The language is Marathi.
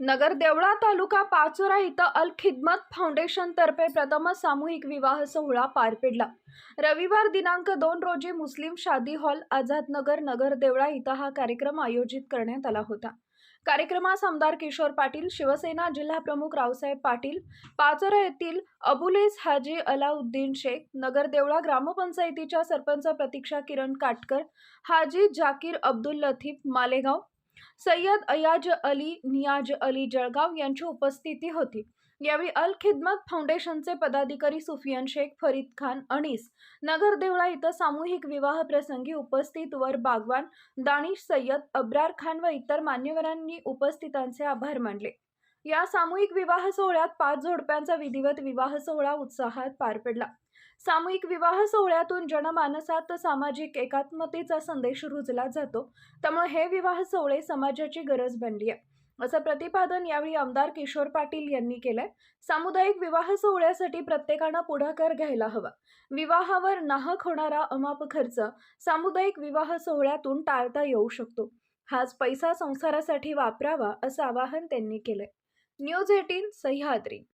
नगर देवळा तालुका पाचोरा इथं अल खिदमत फाउंडेशनतर्फे प्रथमच सामूहिक विवाह सोहळा पार पडला. रविवार दिनांक दोन रोजी मुस्लिम शादी हॉल आझाद नगर नगर देवळा इथं हा कार्यक्रम आयोजित करण्यात आला होता. कार्यक्रमास आमदार किशोर पाटील शिवसेना जिल्हा प्रमुख रावसाहेब पाटील पाचोरा येथील अबुलेस हाजी अलाउद्दीन शेख नगर देवळा ग्रामपंचायतीच्या सरपंच प्रतीक्षा किरण काटकर हाजी जाकीर अब्दुल लतीफ मालेगाव सय्यद अयाज अली नियाज अली जळगाव यांची उपस्थिती होती. यावेळी अल खिदमत फाउंडेशनचे पदाधिकारी सुफियान शेख फरीद खान अनीस नगर देवळा इथं सामूहिक विवाह प्रसंगी उपस्थित वर बागवान दानिश सय्यद अब्रार खान व इतर मान्यवरांनी उपस्थितांचे आभार मानले. या सामूहिक विवाह सोहळ्यात पाच जोडप्यांचा विधिवत विवाह सोहळा उत्साहात पार पडला. सामूहिक विवाह सोहळ्यातून जनमानसात सामाजिक एकात्मतेचा संदेश रुजला जातो. त्यामुळे हे विवाह सोहळे समाजाची गरज बनली आहे. असं प्रतिपादन यावेळी आमदार किशोर पाटील यांनी केलंय. सामुदायिक विवाह सोहळ्यासाठी प्रत्येकानं पुढाकार घ्यायला हवा. विवाहावर नाहक होणारा अमाप खर्च सामुदायिक विवाह सोहळ्यातून टाळता येऊ शकतो. हाच पैसा संसारासाठी वापरावा असं आवाहन त्यांनी केलंय. News eighteen Sahyadri